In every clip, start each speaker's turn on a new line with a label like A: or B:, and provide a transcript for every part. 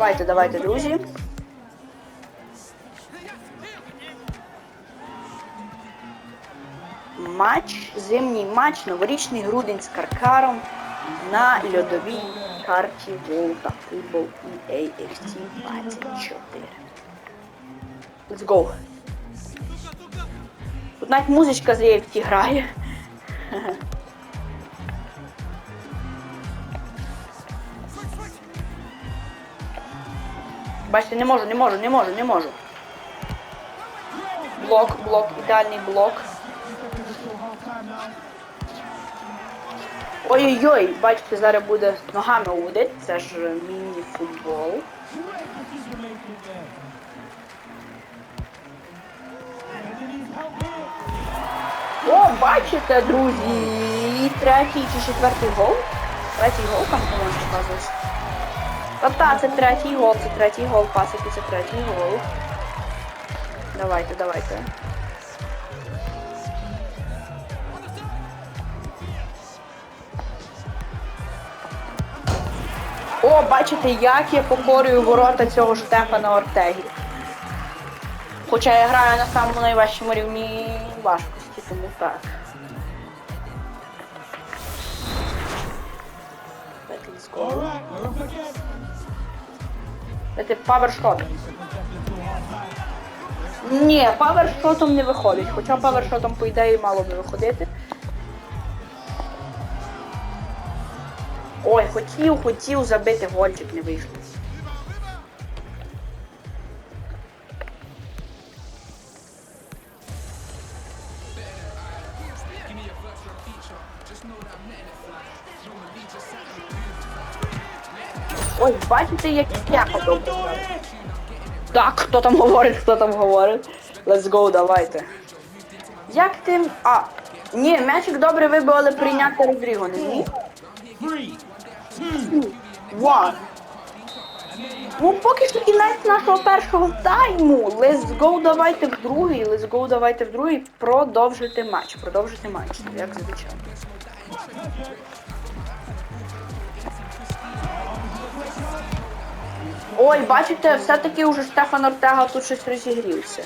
A: Давайте, давайте, друзі. Матч, зимній матч, новорічний грудень з каркаром на льодовій карті Волта Футбол EA 24. Let's go. Тут навіть музичка з AFT грає. Бачите, не можу, не можу, не можу, не можу. Блок, блок, ідеальний блок. Ой-ой-ой, бачите, зараз буде ногами удить, це ж міні-футбол. О, бачите, друзі, третій чи четвертий гол. Третій гол там, по-моєму, показується. Та-та, це третій гол, це третій гол, пасики, це третій гол. Давайте, давайте. О, бачите, як я покорюю ворота цього Штефана Ортегі. Хоча я граю на самому найважчому рівні важкості, тому так. Let's go. Це павершот. Ні, павершотом не виходить. Хоча павершотом, по ідеї, мало би виходити. Ой, хотів, хотів забити гольчик, не вийшло. Ой, бачите, як я подобається. Так, хто там говорить, хто там говорить. Let's go, давайте. Як ти. А. Ні, м'ячик добре вибив, але прийняти Родріго не зміг. Ну, поки що кінець нашого першого тайму. Let's go, давайте в другий. Let's go, давайте в другий. Продовжити матч. Продовжити матч, як звичайно. Ой, бачите, все-таки уже Стефан Ортега тут щось розігрівся.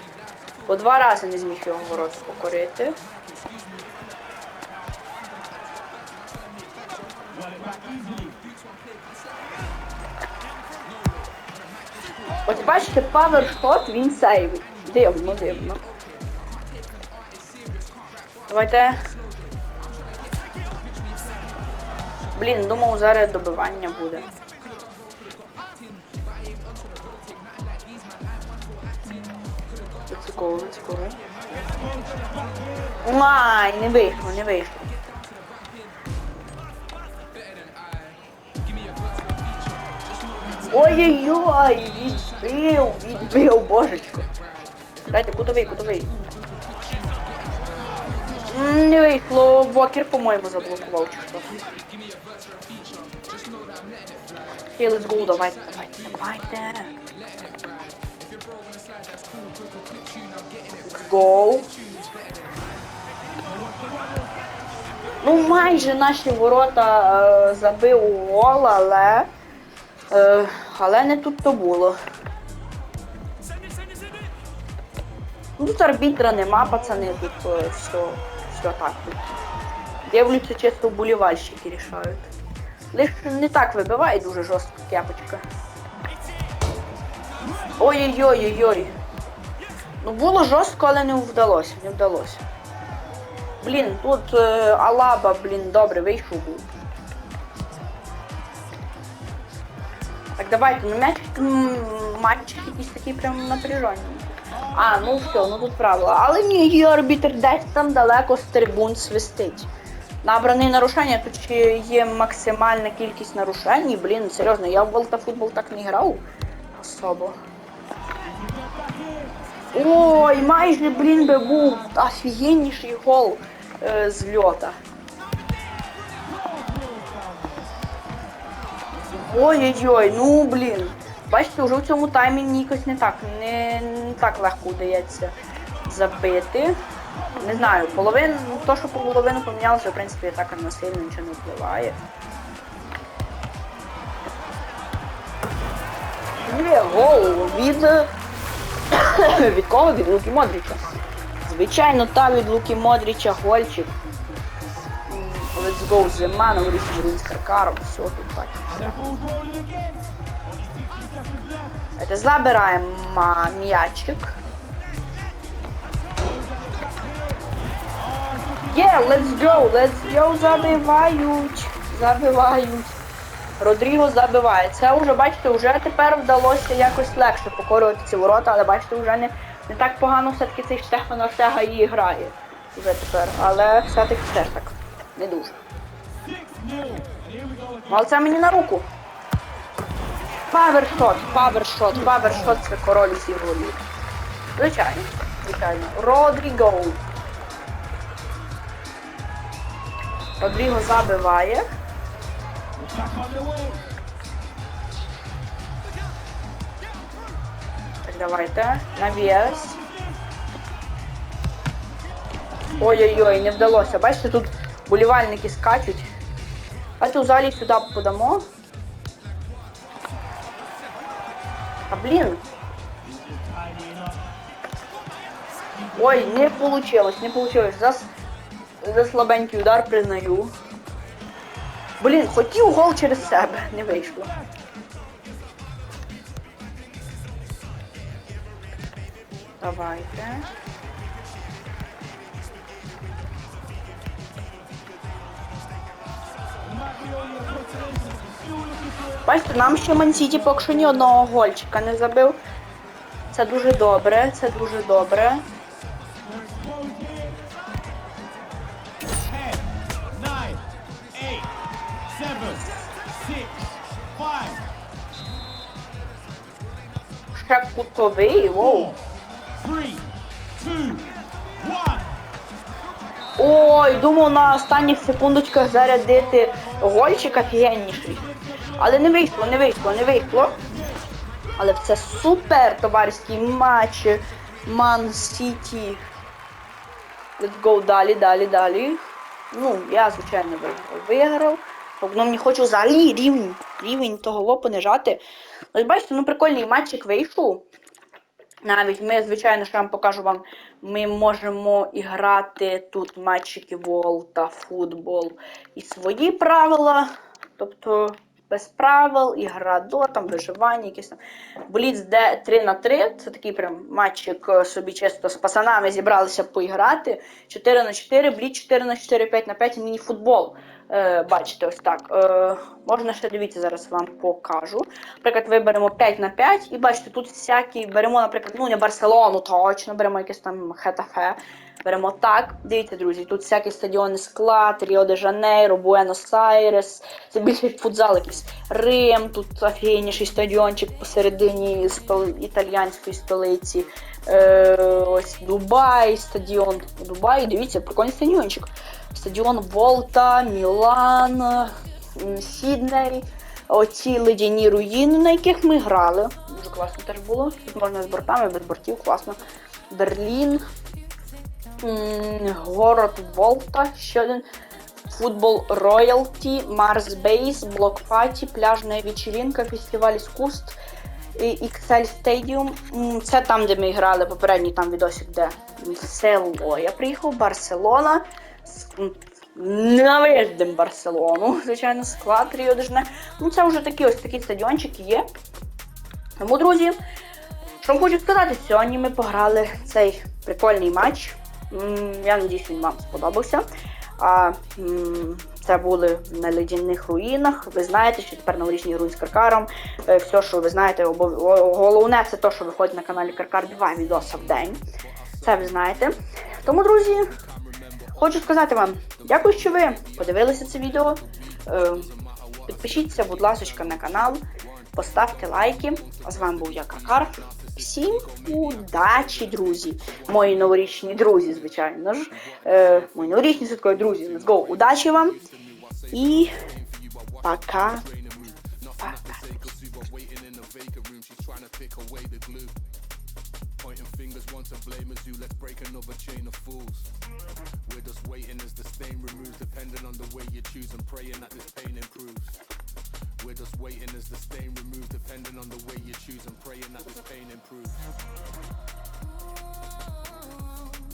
A: По два рази не зміг його ворот покорити. Ось бачите, павершот, він сейвить. Дивно, дивно. Давайте. Блін, думав, зараз добивання буде. Цікаво, цікаво. Май, не вийшло, не вийшло. Ой-ой-ой, відбив, відбив, божечко. Дайте, кутовий, кутовий. Не вийшло, Вокер, по-моєму, заблокував чи що. Окей, let's go, давайте, давайте, давайте. Let's. Ну, майже наші ворота е, забив гол, але... Е, але не тут то було. Ну, Тут арбітра нема, пацани, тут все, все так. Дивлюся, чисто вболівальщики рішають. Лиш не так вибиває дуже жорстко кепочка. Ой-ой-ой-ой-ой. Ну було жорстко, але не вдалося, не вдалося. Блін, тут е, Алаба, блін, добре, вийшов був. Так, давайте, ну м'яч матч якийсь такий прям напряжений. А, ну все, ну тут правило. Але ні, є арбітр десь там далеко з трибун свистить. Набраний нарушення, тут є максимальна кількість нарушень. Блін, серйозно, я в Волтафутбол так не грав особо. Ой, майже, блін, би був офігенніший гол е, з льота. Ой-ой-ой, ну блін. Бачите, вже в цьому таймі якось не так, не, не так легко вдається забити. Не знаю, половину, ну то, що половину помінялося, в принципі, так на сильно нічого не впливає. Є гол від. від кого? Від Луки Модріча. Звичайно, та від Луки Модріча гольчик. Let's go, новорічний рун з каркаром. Все тут бачиш.
B: That ball's rolling again. Only 60 seconds left.
A: Це забираємо м'ячик. Є, let's go, let's go, забивають. Забивають. Родріго забиває. Це вже, бачите, вже тепер вдалося якось легше покорювати ці ворота, але бачите, вже не, не так погано все-таки цей Штефан Ортега і грає. Вже тепер. Але все-таки теж так. Не дуже.
B: 6 0. And here we go again.
A: Ну, Але це мені на руку. Павершот, павершот, павершот це король усіх голів. Звичайно, звичайно. Родріго. Родріго забиває. Так, давайте. Навіс. Ой-ой-ой, не вдалося. Бачите, тут болівальники скачуть. А то взагалі сюди подамо. А блін. Ой, не получилось, не получилось. За, за слабенький удар признаю. Блін, хотів гол через себе, не вийшло. Давайте. Бачите, нам ще Мансіті поки що ні одного гольчика не забив. Це дуже добре, це дуже добре.
B: There's 10, 9, 8, 7, 6, 5,
A: Ще кутовий, воу.
B: 3, 2, 1.
A: Ой, думав на останніх секундочках зарядити гольчик офігенніший. Але не вийшло, не вийшло, не вийшло. Але це супер товариський матч Ман Сіті. Let's go далі, далі, далі. Ну, я, звичайно. Виграв. Ну, не хочу взагалі рівень, рівень того лопу не жати. Ось бачите, ну прикольний матчик вийшов. Навіть ми, звичайно, що я вам покажу вам, ми можемо і грати тут матчики вол та футбол і свої правила. Тобто без правил, ігра до, там, виживання, якісь там. Бліц де 3 на 3 це такий прям матчик е, собі чисто з пацанами зібралися поіграти. 4 на 4, бліц 4 на 4, 5 на 5 міні-футбол. Е, бачите, ось так. Е, можна ще дивіться, зараз вам покажу. Наприклад, виберемо 5 на 5 і бачите, тут всякі беремо, наприклад, ну не Барселону, точно, беремо якесь там Хетафе. Беремо так. Дивіться, друзі, тут всякі стадіони склад, Ріо де Жанейро, Буенос-Айрес. Це більше футзал якийсь. Рим, тут офігенніший стадіончик посередині стол... італіянської столиці. Е, ось Дубай, стадіон. Дубай, дивіться, прикольний стадіончик. Стадіон Волта, Мілан, Сідней. Оці ледяні руїни, на яких ми грали. Дуже класно теж було. Тут можна з бортами, без бортів, класно. Берлін. Город Волта, ще один. Футбол Роялті, Марс Бейс, Блок Паті, пляжна вечеринка, фестиваль іскусств, XL Stadium. Це там, де ми грали попередній там відосик, де село. Я приїхав, Барселона. С- м, Барселону, звичайно, склад Ріо Ну це вже такі ось такі стадіончики є. Тому, друзі, що вам хочу сказати, сьогодні ми пограли цей прикольний матч. Я надіюсь, він вам сподобався. А, це були на ледяних руїнах. Ви знаєте, що тепер новорічний руїн з каркаром. Е, Все, що ви знаєте, головне це те, що виходить на каналі Каркар 2 відоса в день. Це ви знаєте. Тому, друзі, хочу сказати вам, дякую, що ви подивилися це відео. Е, Підпишіться, будь ласка, на канал, поставте лайки. А з вами був я Каркар. Всім удачі, друзі! Мої новорічні друзі, звичайно ж. Е, мої новорічні святкові друзі. Let's go! Удачі вам! І пока.
C: Pointing fingers, one to blame as you. Let's break another chain of fools. We're just waiting as the stain removes, depending on the way you choose and praying that this pain improves. We're just waiting as the stain removes, depending on the way you choose and praying that this pain improves.